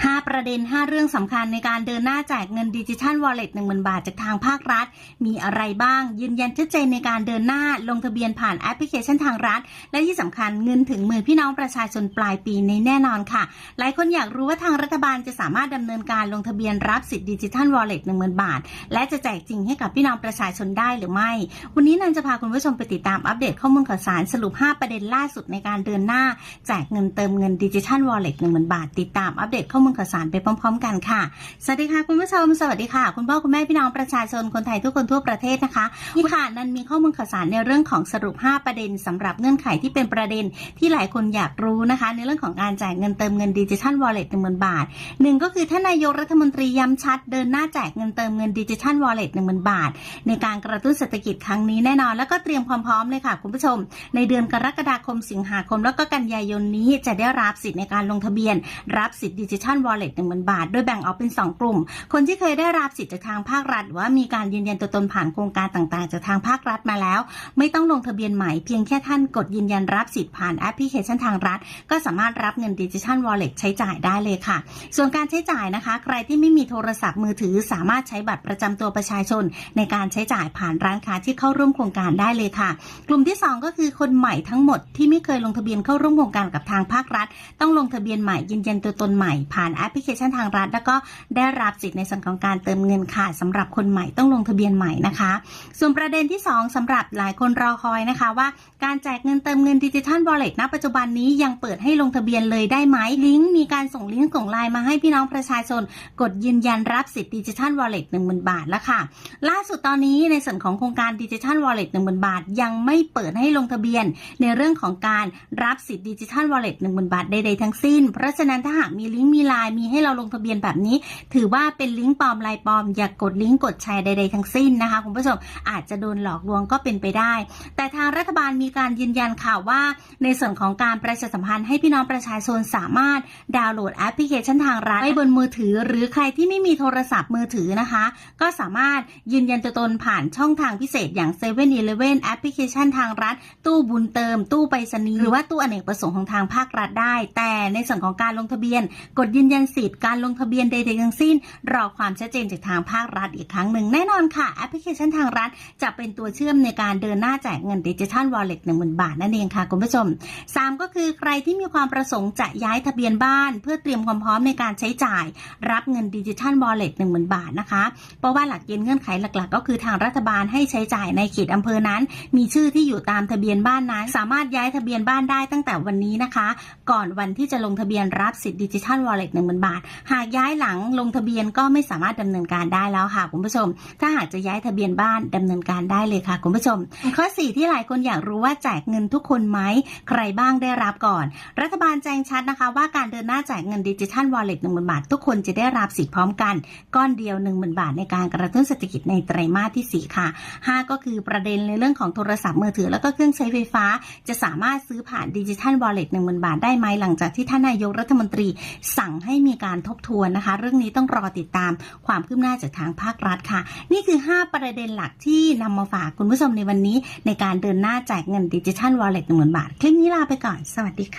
5 ประเด็น 5 เรื่องสำคัญในการเดินหน้าแจกเงินดิจิทัลวอลเล็ต10,000 บาทจากทางภาครัฐ มีอะไรบ้าง ยืนยันชัดเจนในการเดินหน้าลงทะเบียนผ่านแอปพลิเคชันทางรัฐ และที่สำคัญเงินถึงมือพี่น้องประชาชนปลายปีในแน่นอนค่ะ หลายคนอยากรู้ว่าทางรัฐบาลจะสามารถดำเนินการลงทะเบียนรับสิทธิดิจิทัลวอลเล็ต10,000 บาท และจะแจกจริงให้กับพี่น้องประชาชนได้หรือไม่ วันนี้นันจะพาคุณผู้ชมไปติดตามอัปเดตข้อมูลข่าวสารสรุป 5 ประเด็นล่าสุดในการเดินหน้าแจกเงินเติมเงินดิจิทัลวอลเล็ต10,000 บาท ติดตามอัปเดตข้อมูลข่าวสารไปพร้อม ๆ กันค่ะ สวัสดีค่ะคุณผู้ชม สวัสดีค่ะ คุณพ่อคุณแม่พี่น้องประชาชนคนไทยทุกคนทั่วประเทศนะคะนี่ค่ะนันมีข้อมูลข่าวสารในเรื่องของสรุป 5 ประเด็นสำหรับเงื่อนไขที่เป็นประเด็นที่หลายคนอยากรู้นะคะ ในเรื่องของการจ่ายเงินเติมเงินดิจิทัลวอลเล็ต10,000บาทหนึ่งก็คือท่านนายกรัฐมนตรีย้ำชัด เดินหน้าแจกเงินเติมเงินดิจิทัลวอลเล็ต10,000บาท ในการกระตุ้นเศรษฐกิจครั้งนี้แน่นอน แล้วก็เตรียมความพร้อมเลยค่ะ คุณผู้ชม ในเดือนกรกฎาคมสิงหาคม แล้วก็กันยายนนี้จะได้รับสิทธิ์ในการลงทะเบียน รับสิทธิ์ดิจิทัลวอลเล็ต10,000 บาท โดยแบ่งออกเป็น 2 กลุ่ม คนที่เคยได้รับสิทธิ์จากทางภาครัฐ ว่ามีการยืนยันตัวตนผ่านโครงการต่างๆ จากทางภาครัฐมาแล้ว ไม่ต้องลงทะเบียนใหม่ เพียงแค่ท่านกดยืนยันรับสิทธิ์ผ่านแอปพลิเคชันทางรัฐ ก็สามารถรับเงินดิจิทัลวอลเล็ตใช้จ่ายได้เลยค่ะ ส่วนการใช้จ่ายนะคะ ใครที่ไม่มีโทรศัพท์มือถือ สามารถใช้บัตรประจำตัวประชาชน ในการใช้จ่ายผ่านร้านค้าที่เข้าร่วมโครงการได้เลยค่ะ กลุ่มที่ 2 ก็คือคนใหม่ทั้งหมดที่ไม่เคยลงทะเบียนเข้าร่วมโครงการกับทางภาครัฐ ต้องลงทะเบียนใหม่ยืนยันตัวตนใหม่ผ่านแอปพลิเคชันทางรัฐ แล้วก็ได้รับสิทธิ์ในส่วนของการเติมเงินค่ะสำหรับคนใหม่ต้องลงทะเบียนใหม่นะคะ ส่วนประเด็นที่ 2สำหรับหลายคนรอคอยนะคะ ว่าการแจกเงินเติมเงินดิจิทัลวอลเลตณปัจจุบันนี้ยังเปิดให้ลงทะเบียนเลยได้ไหมลิงก์มีการส่งลิงก์ส่งไลน์มาให้พี่น้องประชาชน กดยืนยันรับสิทธิดิจิทัลวอลเล็ตหนึ่งหมื่นบาทแล้วค่ะ ล่าสุดตอนนี้ในส่วนของโครงการดิจิทัลวอลเล็ตหนึ่งหมื่นบาท ยังไม่เปิดให้ลงทะเบียน ในเรื่องของการรับสิทธิดิจิทัลวอลเล็ตหนึ่งหมื่นบาทใดๆทั้งสิ้น เพราะฉะนั้นถ้าหากมีลิงก์มีไลน์มีให้เราลงทะเบียนแบบนี้ ถือว่าเป็นลิงก์ปลอมลายปลอม อย่ากกดลิงก์กดแชร์ใดๆทั้งสิ้นนะคะคุณผู้ชมอาจจะโดนหลอกลวงก็เป็นไปได้ แต่ทางรัฐบาลมีการยืนยันข่าวว่า ในส่วนของการประชาสัมพันธ์ให้พี่น้องประชาชนสามารถดาวน์โหลดแอปพลิเคชันทางรัฐไว้บนมือถือ หรือใครที่ไม่มีโทรศัพท์มือถือนะคะ ก็สามารถยืนยันตัวตนผ่านช่องทางพิเศษอย่าง7 e เ e ่ e อแอปพลิเคชันทางรัฐ ตู้บุญเติม ตู้ไปรษณีย์หรือว่าตู้อเนกประสงค์ของทางภาครัฐได้ แต่ในส่วนของการลงทะเบียนกดยืนยันสิทธิ์การลงทะเบียนใดๆทั้งสิ้น รอความชัดเจนจากทางภาครัฐอีกครั้งหนึ่งแน่นอนค่ะ แอปพลิเคชันทางรัฐจะเป็นตัวเชื่อมในการเดินหน้าแจกเงินดิจิทัลวอลเล็ตหนึ่งหมื่นบาทนั่นเองค่ะคุณผู้ชม 3 ก็คือใครที่มีความประสงค์จะย้ายทะเบียนบ้าน เพื่อเตรียมความพร้อมในการใช้จ่าย รับเงินดิจิทัลวอลเล็ตหนึ่งหมื่นบาทนะคะเพราะว่าหลักเกณฑ์เงื่อนไขหลักๆ ก็คือทางรัฐบาลให้ใช้จ่ายในเขตอำเภอนั้น มีชื่อที่อยู่ตามทะเบียนบ้านนั้น สามารถย้ายทะเบียนบ้านได้ตั้งแต่วันนี้นะคะ ก่อนวันที่จะลงทะเบียนรับสิทธิดิจิทัลวอลเล็ตหนึ่งหมื่นบาท หากย้ายหลังลงทะเบียนก็ไม่สามารถดำเนินการได้แล้วค่ะคุณผู้ชม ถ้าหากจะย้ายทะเบียนบ้านดำเนินการได้เลยค่ะคุณผู้ชม ข้อ 4 ที่หลายคนอยากรู้ว่าแจกเงินทุกคนไหมใครบ้างได้รับก่อน รัฐบาลแจ้งชัดนะคะว่าการเดินหน้า แจกเงินดิจิทัลวอลเล็ตหนึ่งหมื่นบาท ทุกคนจะได้รับสิทธิ์พร้อมกัน ก้อนเดียว1 0,000บาทในการกระตุ้นเศรษฐกิจในไตรมาสที่ 4 ค่ะ 5 ก็คือประเด็นในเรื่องของโทรศัพท์มือถือแล้วก็เครื่องใช้ไฟฟ้า จะสามารถซื้อผ่านดิจิทัลวอลเล็ตหนึ่งหมื่นบาทได้ไหมหลังจากที่ท่านนายกรัฐมนตรีสั่งให้มีการทบทวนนะคะ เรื่องนี้ต้องรอติดตามความคืบหน้าจากทางภาครัฐค่ะ นี่คือ 5 ประเด็นหลักที่นำมาฝากคุณผู้ชมในวันนี้ ในการเดินหน้าแจกเงินดิจิทัลวอลเล็ตหนึ่งหมื่นบาทคลิปนี้ลาไปก่อนสวัสดีค่ะ